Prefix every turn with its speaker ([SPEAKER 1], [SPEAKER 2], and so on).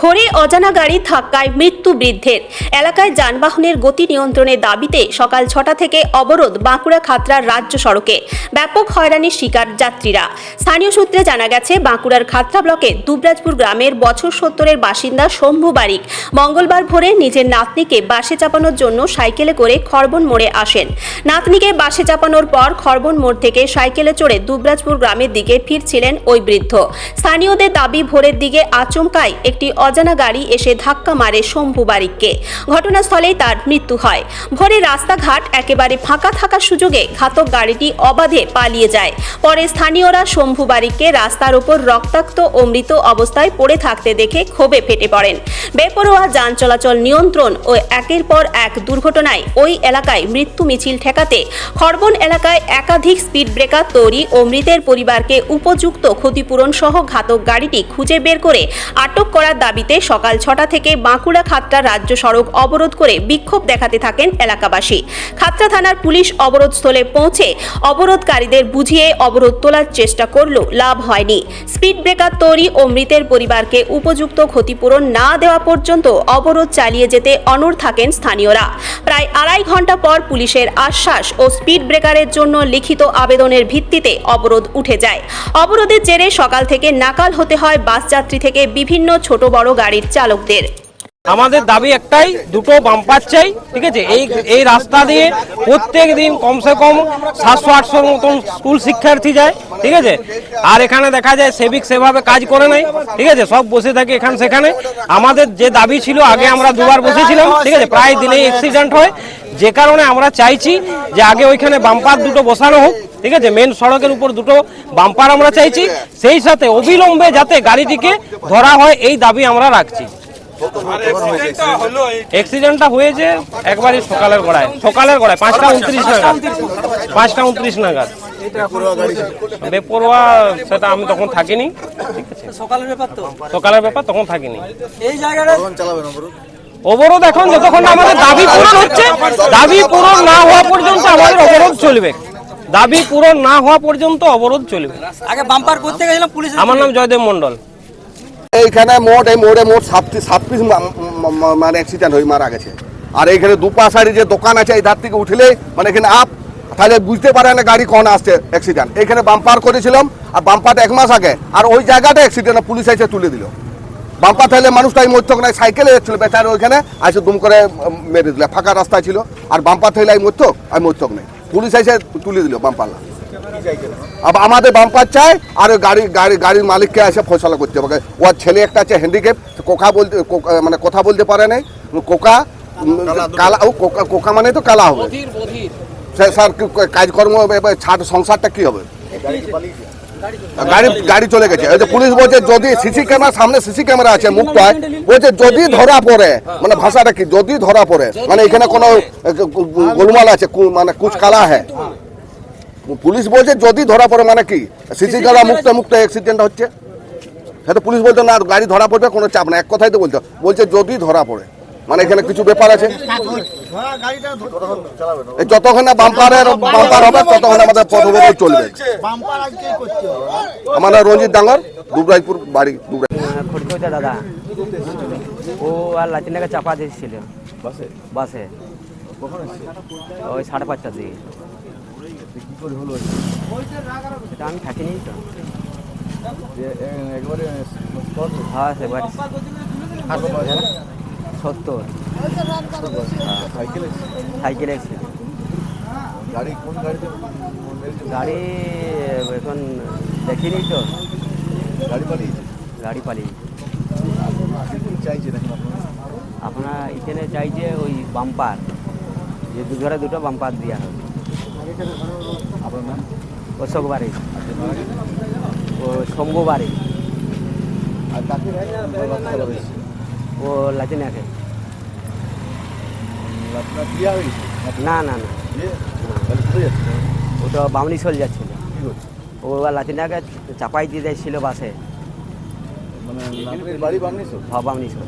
[SPEAKER 1] ভোরে অজানা গাড়ি ধাক্কায় মৃত্যু বৃদ্ধের। এলাকায় যানবাহনের গতি নিয়ন্ত্রণের দাবিতে সকাল ছটা থেকে অবরোধ বাঁকুড়া খাতড়ার রাজ্য সড়কে। ব্যাপক হয়রানির শিকার যাত্রীরা। স্থানীয় সূত্রে জানা গেছে, বাঁকুড়ার খাতড়া ব্লকে দুবরাজপুর গ্রামের বছর সত্তরের বাসিন্দা শম্ভু বারিক মঙ্গলবার ভোরে নিজের নাতনিকে বাসে চাপানোর জন্য সাইকেলে করে খরবন মোড়ে আসেন। নাতনিকে বাসে চাপানোর পর খরবন মোড় থেকে সাইকেলে চড়ে দুবরাজপুর গ্রামের দিকে ফিরছিলেন ওই বৃদ্ধ। স্থানীয়দের দাবি, ভোরের দিকে আচমকায় একটি অজানা গাড়ি এসে ধাক্কা মারে শম্ভু বারিককে। ঘটনাস্থলেই তার মৃত্যু হয়। ভোরে রাস্তাঘাট একেবারে ফাঁকা থাকার সুযোগে ঘাতক গাড়িটি অবাধে পালিয়ে যায়। পরে স্থানীয়রা শম্ভু বারিককে রাস্তার উপর রক্তাক্ত ও মৃত অবস্থায় পড়ে থাকতে দেখে ক্ষোভে ফেটে পড়েন। বেপরোয়া যান চলাচল নিয়ন্ত্রণ ও একের পর এক দুর্ঘটনায় ওই এলাকায় মৃত্যু মিছিল ঠেকাতে খরবন এলাকায় একাধিক স্পিড ব্রেকার তৈরি ও মৃতের পরিবারকে উপযুক্ত ক্ষতিপূরণ সহ ঘাতক গাড়িটি খুঁজে বের করে আটক করার দাবিতে সকাল ছটা থেকে বাঁকুড়া খাতড়া রাজ্য সড়ক অবরোধ করে বিক্ষোভ দেখাতে থাকেন এলাকাবাসী। খাতড়া থানার পুলিশ অবরোধস্থলে পৌঁছে অবরোধকারীদের বুঝিয়ে অবরোধ তোলার চেষ্টা করলেও লাভ হয়নি। স্পিড ব্রেকার তৈরি ও মৃতের পরিবারকে উপযুক্ত ক্ষতিপূরণ না দেওয়া পর্যন্ত অবরোধ চালিয়ে যেতে অনড় থাকেন স্থানীয়রা। প্রায় আড়াই ঘণ্টা পর পুলিশের আশ্বাস ও স্পিড ব্রেকারের জন্য লিখিত আবেদনের ভিত্তিতে অবরোধ উঠে যায়। অবরোধের জেরে সকাল থেকে নাকাল হতে হয় বাস যাত্রী থেকে বিভিন্ন ছোট বড় গাড়ির চালকদের।
[SPEAKER 2] আমাদের দাবি একটাই, দুটো বাম্পার চাই, ঠিক আছে? এই এই রাস্তা দিয়ে প্রত্যেক দিন কমসে কম সাতশো, আটশোর মতন স্কুল শিক্ষার্থী যায়, ঠিক আছে? আর এখানে দেখা যায় সেবিক সেভাবে কাজ করে নাই, ঠিক আছে? সব বসে থাকে এখানে সেখানে। আমাদের যে দাবি ছিল, আগে আমরা দুবার বসেছিলাম, ঠিক আছে? প্রায় দিনেই অ্যাক্সিডেন্ট হয়। যে কারণে আমরা চাইছি যে আগে ওইখানে বাম্পার দুটো বসানো হোক ঠিক আছে? মেন সড়কের উপর দুটো বাম্পার আমরা চাইছি। সেই সাথে অবিলম্বে যাতে গাড়িটিকে ধরা হয় এই দাবি আমরা রাখছি। অ্যাক্সিডেন্টটা হয়েছে একবারই সকালের গড়ায়। সকালের গড়ায় পাঁচটা উনত্রিশ নাগাদ। পাঁচটা উনত্রিশ নাগাদ। বেপরোয়া সেটা আমি তখন থাকিনি। ঠিক আছে?
[SPEAKER 3] সকালের ব্যাপার তো।
[SPEAKER 2] সকালের ব্যাপার তখন থাকিনি।
[SPEAKER 3] এই জায়গাটা
[SPEAKER 2] অবরোধ এখন যতক্ষণ আমাদের দাবি পূরণ হচ্ছে দাবি পূরণ না হওয়া পর্যন্ত আমাদের অবরোধ চলবে। দাবি পূরণ না হওয়া পর্যন্ত অবরোধ চলবে।
[SPEAKER 3] আগে বাম্পার করতে গেছিলাম পুলিশ
[SPEAKER 2] আমার নাম জয়দেব মন্ডল
[SPEAKER 4] এইখানে মোট এই মোড়ে মোট সাত সাত পিস মানে অ্যাক্সিডেন্ট হয়ে মারা গেছে। আর এইখানে দুপাশারি যে দোকান আছে এই ধার থেকে উঠলে মানে এখানে আপ তাহলে বুঝতে পারে না গাড়ি কোন আসছে অ্যাক্সিডেন্ট এইখানে বাম্পার করেছিলাম আর বাম্পারটা এক মাস আগে আর ওই জায়গাটা অ্যাক্সিডেন্ট পুলিশ এসে তুলে দিল। বাম্পার থাকলে মানুষটা এই মধ্যক নাই সাইকেলে যাচ্ছিল বেচারে ওইখানে আসে দুম করে মেরে দিল ফাঁকা রাস্তা ছিল। আর বাম্পার থাকলে এই মধ্যক আর মধ্যক নেই। পুলিশ এসে তুলে দিল বাম্পারলা আবার আমাদের বাম্পার চায় আর ওই গাড়ি গাড়ি গাড়ির মালিককে এসে ফসলা করতে হবে। ওর ছেলে একটা আছে হ্যান্ডিক্যাপ কোকা বলতে কোকা- মানে কথা বলতে পারে নাই। কোকা কালা ও কোকা কোকা মানে তো কালা হবে। স্যার কাজকর্ম এবার ছাড় সংসারটা কি হবে? গাড়ি গাড়ি চলে গেছে। ওই যে পুলিশ বলছে যদি সিসি ক্যামেরা, সামনে সিসি ক্যামেরা আছে মুখটায় বলছে যদি ধরা পড়ে মানে ভাষাটা কি? যদি ধরা পড়ে মানে এখানে কোনো গোলমাল আছে মানে কুচ কালা হ্যাঁ। পুলিশ বলছে যদি ধরা পড়ে মানে কি? সিসি ক্যামেরা মুক্ত মুক্ত অ্যাক্সিডেন্ট হচ্ছে। হ্যাঁ তো পুলিশ বলতো না, গাড়ি ধরা পড়বে, কোনো চাপ না এক কথাই তো বলতো বলছে যদি ধরা পড়ে। মানে এখানে কিছু ব্যাপার আছে? এই যতক্ষণ না বাম্পারের বাম্পার হবে ততক্ষণ আমাদের পথবরোধ চলবে। আমার রঞ্জিত ডাঙ্গর দুবরাজপুর বাড়ি
[SPEAKER 5] খড়িকোটা দাদা। ও আর লাচিনাকে চাপা দিয়েছিল। বাসে? বাসে। ওই সাড়ে পাঁচটার দিকে। সেটা আমি থাকিনি তো। হ্যাঁ সেবার সত্তর। সাইকেল এসেছিল গাড়ি এখন দেখিনি তো। গাড়ি পালিয়ে আপনার? এখানে চাইছে ওই বাম্পার যে দুধরে দুটো বাম্পার দেওয়া হবে অশোক বাড়ি। ও শম্ভু বাড়ি। ও লাচিনাকে না না না। ওটা বামনি চল যাচ্ছিল। ও লাতিনাকে চাপাই দিয়ে দিয়েছিল বাসে। হ্যাঁ বামনি চল